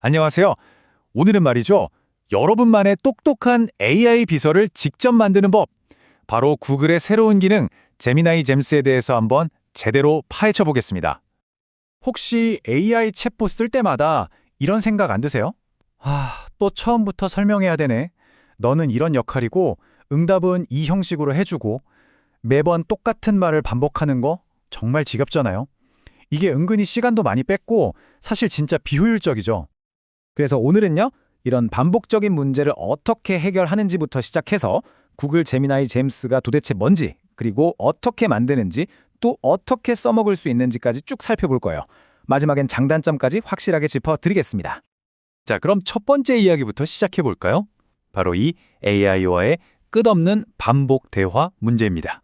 안녕하세요. 오늘은 말이죠. 여러분만의 똑똑한 AI 비서를 직접 만드는 법. 바로 구글의 새로운 기능 제미나이 잼스에 대해서 한번 제대로 파헤쳐 보겠습니다. 혹시 AI 챗봇 쓸 때마다 이런 생각 안 드세요? 아, 또 처음부터 설명해야 되네. 너는 이런 역할이고 응답은 이 형식으로 해주고 매번 똑같은 말을 반복하는 거 정말 지겹잖아요. 이게 은근히 시간도 많이 뺐고 사실 진짜 비효율적이죠. 그래서 오늘은요, 이런 반복적인 문제를 어떻게 해결하는지부터 시작해서 구글 제미나이 잼스가 도대체 뭔지, 그리고 어떻게 만드는지, 또 어떻게 써먹을 수 있는지까지 쭉 살펴볼 거예요. 마지막엔 장단점까지 확실하게 짚어드리겠습니다. 자, 그럼 첫 번째 이야기부터 시작해 볼까요? 바로 이 AI와의 끝없는 반복 대화 문제입니다.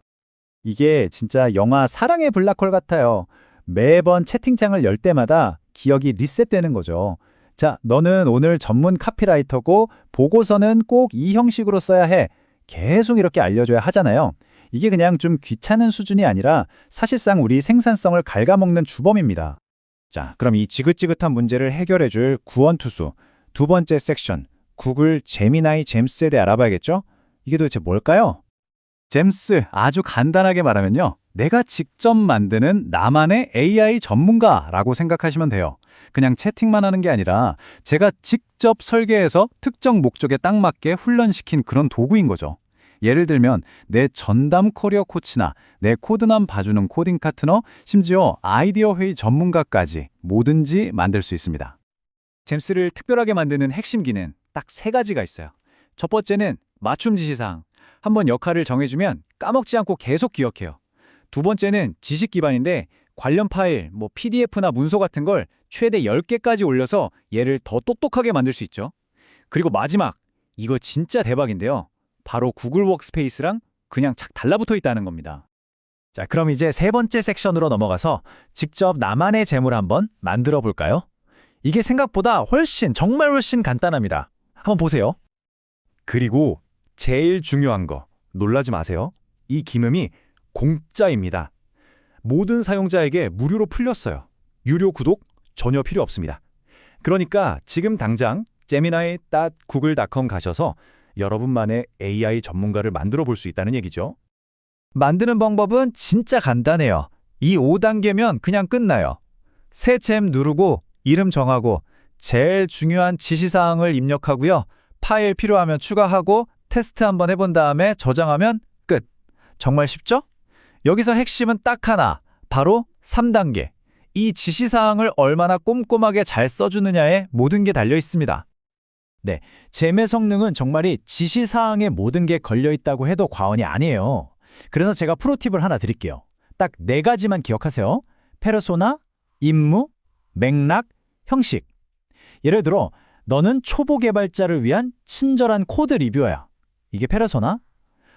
이게 진짜 영화 사랑의 블랙홀 같아요. 매번 채팅창을 열 때마다 기억이 리셋되는 거죠. 자, 너는 오늘 전문 카피라이터고 보고서는 꼭 이 형식으로 써야 해. 계속 이렇게 알려줘야 하잖아요. 이게 그냥 좀 귀찮은 수준이 아니라 사실상 우리 생산성을 갉아먹는 주범입니다. 자, 그럼 이 지긋지긋한 문제를 해결해 줄 구원투수 두 번째 섹션 구글 제미나이 잼스에 대해 알아봐야겠죠? 이게 도대체 뭘까요? 잼스 아주 간단하게 말하면요. 내가 직접 만드는 나만의 AI 전문가라고 생각하시면 돼요. 그냥 채팅만 하는 게 아니라 제가 직접 설계해서 특정 목적에 딱 맞게 훈련시킨 그런 도구인 거죠. 예를 들면 내 전담 커리어 코치나 내 코드남 봐주는 코딩 파트너, 심지어 아이디어 회의 전문가까지 뭐든지 만들 수 있습니다. 잼스를 특별하게 만드는 핵심 기능 딱세 가지가 있어요. 첫 번째는 맞춤 지시사항. 한번 역할을 정해주면 까먹지 않고 계속 기억해요. 두 번째는 지식 기반인데 관련 파일, 뭐 PDF나 문서 같은 걸 최대 10개까지 올려서 얘를 더 똑똑하게 만들 수 있죠. 그리고 마지막, 이거 진짜 대박인데요. 바로 구글 워크스페이스랑 그냥 착 달라붙어 있다는 겁니다. 자, 그럼 이제 세 번째 섹션으로 넘어가서 직접 나만의 재물 한번 만들어 볼까요? 이게 생각보다 훨씬, 정말 훨씬 간단합니다. 한번 보세요. 그리고 제일 중요한 거 놀라지 마세요. 이 기능이 공짜입니다. 모든 사용자에게 무료로 풀렸어요. 유료 구독 전혀 필요 없습니다. 그러니까 지금 당장 gemini.google.com 가셔서 여러분만의 AI 전문가를 만들어 볼 수 있다는 얘기죠. 만드는 방법은 진짜 간단해요. 이 5단계면 그냥 끝나요. 새 잼 누르고 이름 정하고 제일 중요한 지시사항을 입력하고요. 파일 필요하면 추가하고 테스트 한번 해본 다음에 저장하면 끝. 정말 쉽죠? 여기서 핵심은 딱 하나. 바로 3단계. 이 지시사항을 얼마나 꼼꼼하게 잘 써주느냐에 모든 게 달려 있습니다. 네, 잼의 성능은 정말이 지시사항에 모든 게 걸려 있다고 해도 과언이 아니에요. 그래서 제가 프로팁을 하나 드릴게요. 딱 네 가지만 기억하세요. 페르소나, 임무, 맥락, 형식. 예를 들어, 너는 초보 개발자를 위한 친절한 코드 리뷰어야. 이게 페르소나.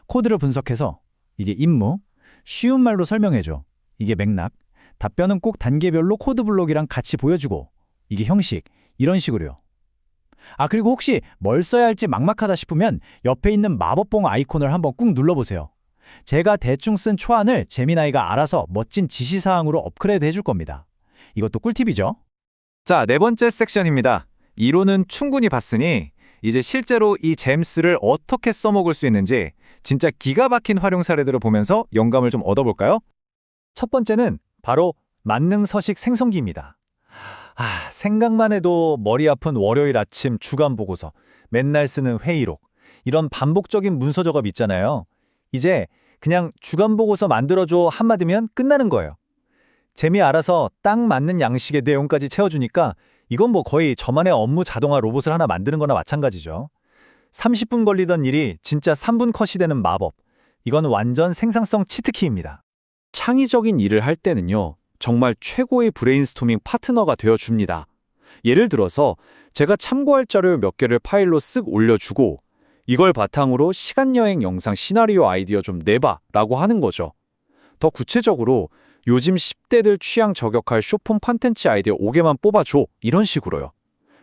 코드를 분석해서 이게 임무. 쉬운 말로 설명해줘. 이게 맥락. 답변은 꼭 단계별로 코드 블록이랑 같이 보여주고. 이게 형식. 이런 식으로요. 아, 그리고 혹시 뭘 써야 할지 막막하다 싶으면 옆에 있는 마법봉 아이콘을 한번 꾹 눌러보세요. 제가 대충 쓴 초안을 제미나이가 알아서 멋진 지시사항으로 업그레이드 해줄 겁니다. 이것도 꿀팁이죠? 자, 네 번째 섹션입니다. 이론은 충분히 봤으니 이제 실제로 이 잼스를 어떻게 써먹을 수 있는지 진짜 기가 막힌 활용 사례들을 보면서 영감을 좀 얻어볼까요? 첫 번째는 바로 만능 서식 생성기입니다. 아, 생각만 해도 머리 아픈 월요일 아침 주간 보고서, 맨날 쓰는 회의록, 이런 반복적인 문서 작업 있잖아요. 이제 그냥 주간 보고서 만들어줘 한마디면 끝나는 거예요. 재미 알아서 딱 맞는 양식의 내용까지 채워주니까 이건 뭐 거의 저만의 업무 자동화 로봇을 하나 만드는 거나 마찬가지죠. 30분 걸리던 일이 진짜 3분 컷이 되는 마법. 이건 완전 생산성 치트키입니다. 창의적인 일을 할 때는요, 정말 최고의 브레인스토밍 파트너가 되어줍니다. 예를 들어서 제가 참고할 자료 몇 개를 파일로 쓱 올려주고 이걸 바탕으로 시간여행 영상 시나리오 아이디어 좀 내봐 라고 하는 거죠. 더 구체적으로 요즘 10대들 취향 저격할 쇼폼 콘텐츠 아이디어 5개만 뽑아줘 이런 식으로요.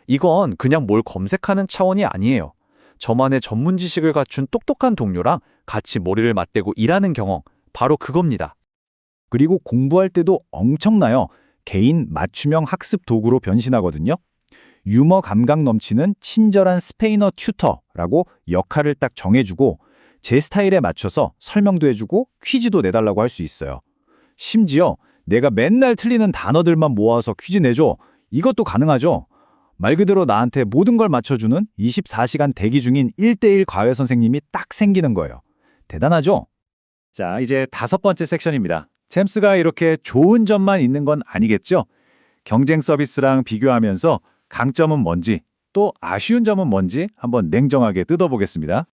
이건 그냥 뭘 검색하는 차원이 아니에요. 저만의 전문 지식을 갖춘 똑똑한 동료랑 같이 머리를 맞대고 일하는 경험, 바로 그겁니다. 그리고 공부할 때도 엄청나요. 개인 맞춤형 학습 도구로 변신하거든요. 유머 감각 넘치는 친절한 스페인어 튜터라고 역할을 딱 정해주고 제 스타일에 맞춰서 설명도 해주고 퀴즈도 내달라고 할 수 있어요. 심지어 내가 맨날 틀리는 단어들만 모아서 퀴즈 내줘. 이것도 가능하죠. 말 그대로 나한테 모든 걸 맞춰주는 24시간 대기 중인 1대1 과외 선생님이 딱 생기는 거예요. 대단하죠? 자, 이제 다섯 번째 섹션입니다. 잼스가 이렇게 좋은 점만 있는 건 아니겠죠? 경쟁 서비스랑 비교하면서 강점은 뭔지, 또 아쉬운 점은 뭔지 한번 냉정하게 뜯어보겠습니다.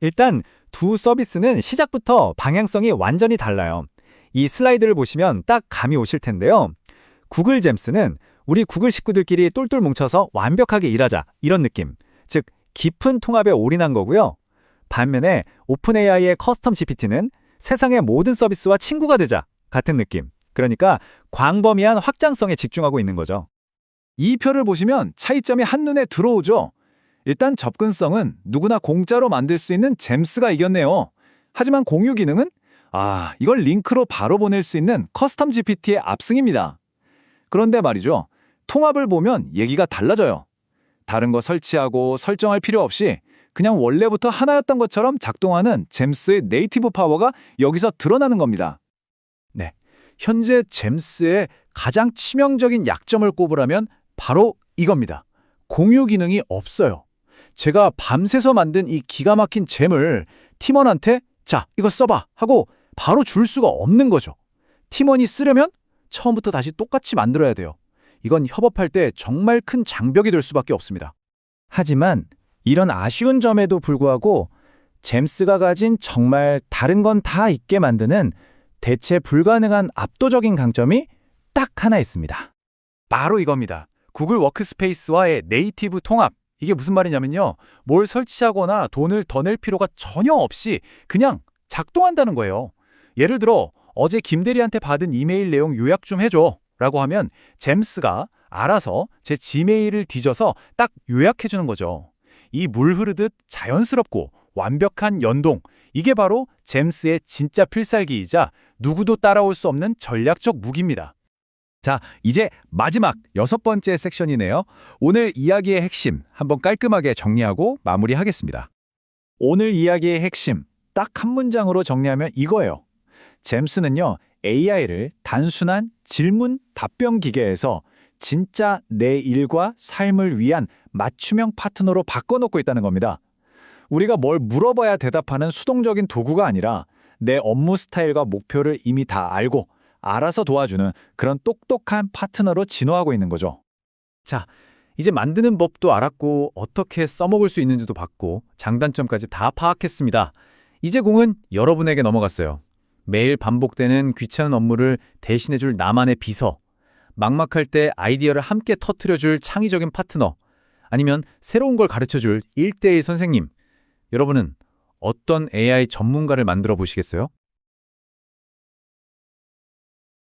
일단 두 서비스는 시작부터 방향성이 완전히 달라요. 이 슬라이드를 보시면 딱 감이 오실 텐데요. 구글 잼스는 우리 구글 식구들끼리 똘똘 뭉쳐서 완벽하게 일하자 이런 느낌. 즉 깊은 통합에 올인한 거고요. 반면에 오픈 AI의 커스텀 GPT는 세상의 모든 서비스와 친구가 되자 같은 느낌. 그러니까 광범위한 확장성에 집중하고 있는 거죠. 이 표를 보시면 차이점이 한눈에 들어오죠. 일단 접근성은 누구나 공짜로 만들 수 있는 잼스가 이겼네요. 하지만 공유 기능은 아, 이걸 링크로 바로 보낼 수 있는 커스텀 GPT의 압승입니다. 그런데 말이죠. 통합을 보면 얘기가 달라져요. 다른 거 설치하고 설정할 필요 없이 그냥 원래부터 하나였던 것처럼 작동하는 잼스의 네이티브 파워가 여기서 드러나는 겁니다. 네. 현재 잼스의 가장 치명적인 약점을 꼽으라면 바로 이겁니다. 공유 기능이 없어요. 제가 밤새서 만든 이 기가 막힌 잼을 팀원한테 자, 이거 써봐 하고 바로 줄 수가 없는 거죠. 팀원이 쓰려면 처음부터 다시 똑같이 만들어야 돼요. 이건 협업할 때 정말 큰 장벽이 될 수밖에 없습니다. 하지만 이런 아쉬운 점에도 불구하고 잼스가 가진 정말 다른 건 다 있게 만드는 대체 불가능한 압도적인 강점이 딱 하나 있습니다. 바로 이겁니다. 구글 워크스페이스와의 네이티브 통합. 이게 무슨 말이냐면요. 뭘 설치하거나 돈을 더 낼 필요가 전혀 없이 그냥 작동한다는 거예요. 예를 들어 어제 김대리한테 받은 이메일 내용 요약 좀 해줘 라고 하면 잼스가 알아서 제 지메일을 뒤져서 딱 요약해 주는 거죠. 이 물 흐르듯 자연스럽고 완벽한 연동. 이게 바로 잼스의 진짜 필살기이자 누구도 따라올 수 없는 전략적 무기입니다. 자, 이제 마지막 여섯 번째 섹션이네요. 오늘 이야기의 핵심 한번 깔끔하게 정리하고 마무리하겠습니다. 오늘 이야기의 핵심 딱 한 문장으로 정리하면 이거예요. 잼스는요, AI를 단순한 질문 답변 기계에서 진짜 내 일과 삶을 위한 맞춤형 파트너로 바꿔놓고 있다는 겁니다. 우리가 뭘 물어봐야 대답하는 수동적인 도구가 아니라 내 업무 스타일과 목표를 이미 다 알고 알아서 도와주는 그런 똑똑한 파트너로 진화하고 있는 거죠. 이제 만드는 법도 알았고 어떻게 써먹을 수 있는지도 봤고 장단점까지 다 파악했습니다. 이제 공은 여러분에게 넘어갔어요. 매일 반복되는 귀찮은 업무를 대신해줄 나만의 비서, 막막할 때 아이디어를 함께 터트려줄 창의적인 파트너, 아니면 새로운 걸 가르쳐줄 1대1 선생님. 여러분은 어떤 AI 전문가를 만들어 보시겠어요?